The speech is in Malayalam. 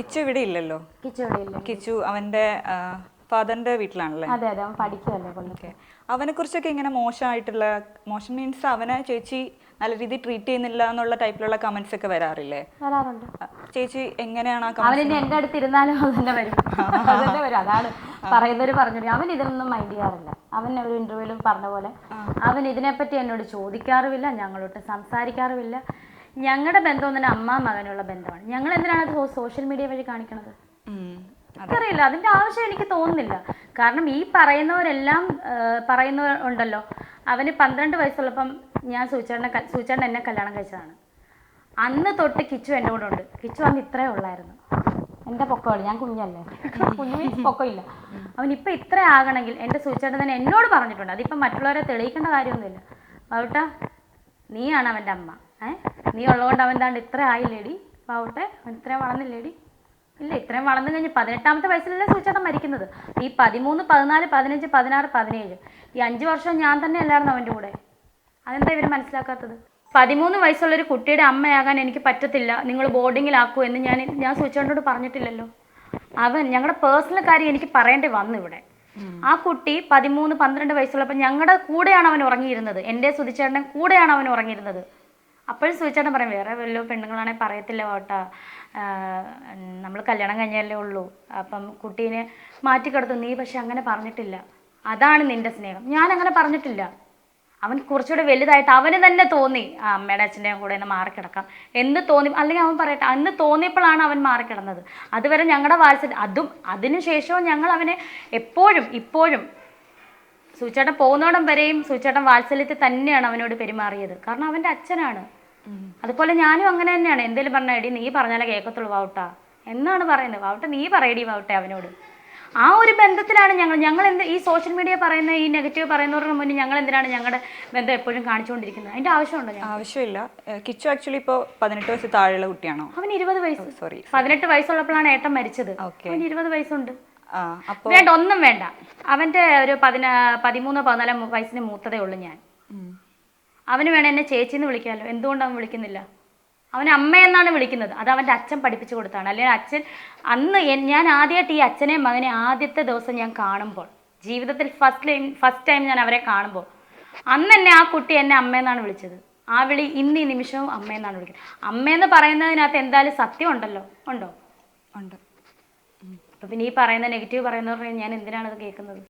കിച്ചു ഇവിടെ ഇല്ലല്ലോ? കിച്ചു ഇവിടെ ഇല്ല. കിച്ചു അവന്റെ ഫാദറിന്റെ വീട്ടിലാണല്ലേ? അതെ അതെ അവൻ പഠിക്കുമല്ലേ പുള്ളി ഓക്കെ അവനെ കുറിച്ചൊക്കെ ഇങ്ങനെ മോശമായിട്ടുള്ള മോശം മീൻസ് അവനെ ചേച്ചി നല്ല രീതി ട്രീറ്റ് ചെയ്യുന്നില്ല എന്നുള്ള ടൈപ്പിലുള്ള കമന്റ്സ് ഒക്കെ വരാറില്ലേ? വരാറുണ്ട്. ചേച്ചി എങ്ങനെയാണ് ആ അവൻ ഇനി എന്റെ അടുത്ത് ഇരുന്നാലും അത് തന്നെ വരും. അത് തന്നെ വരും. അതാണ് പറയുന്നവര് പറഞ്ഞു അവൻ ഇതിനൊന്നും മൈൻഡ് ചെയ്യാറില്ല. അവൻ ഒരു ഇന്റർവ്യൂവിൽ പറഞ്ഞ പോലെ അവൻ ഇതിനെപ്പറ്റി എന്നോട് ചോദിക്കാറുമില്ല ഞങ്ങളോട്ട് സംസാരിക്കാറുമില്ല. ഞങ്ങളുടെ ബന്ധം തന്നെ അമ്മ മകനുള്ള ബന്ധമാണ്. ഞങ്ങൾ എന്തിനാണ് അത് സോഷ്യൽ മീഡിയ വഴി കാണിക്കണത്? എനിക്കറിയില്ല. അതിന്റെ ആവശ്യം എനിക്ക് തോന്നുന്നില്ല. കാരണം ഈ പറയുന്നവരെല്ലാം പറയുന്നവർ ഉണ്ടല്ലോ. അവന് പന്ത്രണ്ട് വയസ്സുള്ളപ്പം ഞാൻ സൂചേട്ടനെ സൂചേട്ടൻ എന്നെ കല്യാണം കഴിച്ചതാണ്. അന്ന് തൊട്ട് കിച്ചു എന്റെ കൂടെ ഉണ്ട്. കിച്ചു അന്ന് ഇത്രേ ഉള്ളായിരുന്നു. എന്റെ പൊക്കമാണ് ഞാൻ കുഞ്ഞല്ലേ? കുഞ്ഞു മീൻസ് പൊക്കമില്ല. അവൻ ഇപ്പം ഇത്ര ആകണമെങ്കിൽ എന്റെ സൂചേട്ടൻ തന്നെ എന്നോട് പറഞ്ഞിട്ടുണ്ട്. അതിപ്പം മറ്റുള്ളവരെ തെളിയിക്കേണ്ട കാര്യമൊന്നുമില്ല. ബാവുട്ട നീയാണ് അവന്റെ അമ്മ. ഏ? നീ ഉള്ളതുകൊണ്ട് അവൻ താണ്ട് ഇത്ര ആയില്ലേടി? പാവട്ടെ അവൻ ഇത്രയും വളർന്നില്ലേടി? ഇല്ല ഇത്രയും വളർന്നു കഴിഞ്ഞ് പതിനെട്ടാമത്തെ വയസ്സിലല്ലേ സൂചേട്ടൻ മരിക്കുന്നത്? ഈ പതിമൂന്ന് പതിനാല് പതിനഞ്ച് പതിനാറ് പതിനേഴ്. ഈ അഞ്ച് വർഷം ഞാൻ തന്നെ അല്ലായിരുന്നു അവന്റെ കൂടെ. അതെന്താ ഇവർ മനസ്സിലാക്കാത്തത്? പതിമൂന്ന് വയസ്സുള്ള ഒരു കുട്ടിയുടെ അമ്മയാകാൻ എനിക്ക് പറ്റത്തില്ല. നിങ്ങൾ ബോർഡിങ്ങിലാക്കൂ എന്ന് ഞാൻ ഞാൻ സൂചേട്ടനോട് പറഞ്ഞിട്ടില്ലല്ലോ. അവൻ ഞങ്ങളുടെ പേഴ്സണൽ കാര്യം എനിക്ക് പറയേണ്ടി വന്നു ഇവിടെ. ആ കുട്ടി പതിമൂന്ന് പന്ത്രണ്ട് വയസ്സുള്ളപ്പോൾ ഞങ്ങളുടെ കൂടെയാണ് അവൻ ഉറങ്ങിയിരുന്നത്. എന്റെ സുതിച്ചേട്ടൻ കൂടെയാണ് അവൻ ഉറങ്ങിയിരുന്നത്. അപ്പോഴും സുതിച്ചേട്ടൻ പറയും വേറെ വല്ല പെണ്ണുങ്ങളാണെങ്കിൽ പറയത്തില്ല കേട്ടാ നമ്മൾ കല്യാണം കഴിഞ്ഞല്ലേ ഉള്ളൂ. അപ്പം കുട്ടീനെ മാറ്റിക്കിടത്തും. നീ പക്ഷെ അങ്ങനെ പറഞ്ഞിട്ടില്ല. അതാണ് നിന്റെ സ്നേഹം. ഞാൻ അങ്ങനെ പറഞ്ഞിട്ടില്ല. അവൻ കുറച്ചുകൂടെ വലുതായിട്ട് അവന് തന്നെ തോന്നി ആ അമ്മയുടെ അച്ഛന്റെയും കൂടെ ഒന്ന് മാറിക്കിടക്കാം. എന്ന് തോന്നി അല്ലെങ്കിൽ അവൻ പറയട്ടെ അന്ന് തോന്നിയപ്പോഴാണ് അവൻ മാറിക്കിടന്നത്. അതുവരെ ഞങ്ങളുടെ വാത്സല്യം അതും അതിനുശേഷവും ഞങ്ങൾ അവനെ എപ്പോഴും ഇപ്പോഴും സൂചേട്ടൻ പോകുന്നോടം വരെയും സൂചേട്ടൻ വാത്സല്യത്തിൽ തന്നെയാണ് അവനോട് പെരുമാറിയത്. കാരണം അവന്റെ അച്ഛനാണ്. അതുപോലെ ഞാനും അങ്ങനെ തന്നെയാണ്. എന്തേലും പറഞ്ഞ എടി നീ പറഞ്ഞാലേ കേൾക്കത്തുള്ളൂ വാവുട്ട. എന്നാണ് പറയുന്നത്. വാവുട്ട നീ പറയടി വാവുട്ടെ അവനോട്. ആ ഒരു ബന്ധത്തിലാണ് ഞങ്ങൾ. ഞങ്ങൾ എന്ത് ഈ സോഷ്യൽ മീഡിയ പറയുന്ന ഈ നെഗറ്റീവ് പറയുന്നവരുടെ മുന്നിൽ ഞങ്ങൾ എന്തിനാണ് ഞങ്ങളുടെ ബന്ധം എപ്പോഴും കാണിച്ചുകൊണ്ടിരിക്കുന്നത്? അതിന്റെ ആവശ്യമുണ്ടോ ആവശ്യമില്ല. കിച്ചു ആക്ച്വലി ഇപ്പോ പതിനെട്ട് വയസ്സ് താഴെയുള്ള കുട്ടിയാണോ? അവൻ ഇരുപത് വയസ്സ്. സോറി പതിനെട്ട് വയസ്സുള്ളപ്പോഴാണ് ഏട്ടൻ മരിച്ചത്. അവന് ഇരുപത് വയസ്സുണ്ട്. വേണ്ട ഒന്നും വേണ്ട. അവന്റെ ഒരു പതിനാ പതിമൂന്നോ പതിനാലോ വയസ്സിന് മൂത്തതേ ഉള്ളൂ ഞാൻ. അവന് വേണം എന്നെ ചേച്ചിന്ന് വിളിക്കാമല്ലോ. എന്തുകൊണ്ട് അവൻ വിളിക്കുന്നില്ല? അവൻ അമ്മയെന്നാണ് വിളിക്കുന്നത്. അത് അവന്റെ അച്ഛൻ പഠിപ്പിച്ചു കൊടുത്താണ്. അല്ലെങ്കിൽ അച്ഛൻ അന്ന് ഞാൻ ആദ്യമായിട്ട് ഈ അച്ഛനെയും മകനെ ആദ്യത്തെ ദിവസം ഞാൻ കാണുമ്പോൾ ജീവിതത്തിൽ ഫസ്റ്റ് ടൈം ഫസ്റ്റ് ടൈം ഞാൻ അവരെ കാണുമ്പോൾ അന്ന് തന്നെ ആ കുട്ടി എന്നെ അമ്മയെന്നാണ് വിളിച്ചത്. ആ വിളി ഇന്ന് ഈ നിമിഷവും അമ്മയെന്നാണ് വിളിക്കുന്നത്. അമ്മയെന്ന് പറയുന്നതിനകത്ത് എന്തായാലും സത്യം ഉണ്ടല്ലോ? ഉണ്ടോ? ഉണ്ട്. അപ്പം പിന്നെ ഈ പറയുന്ന നെഗറ്റീവ് പറയുന്നവർ ഞാൻ എന്തിനാണ് അത് കേൾക്കുന്നത്?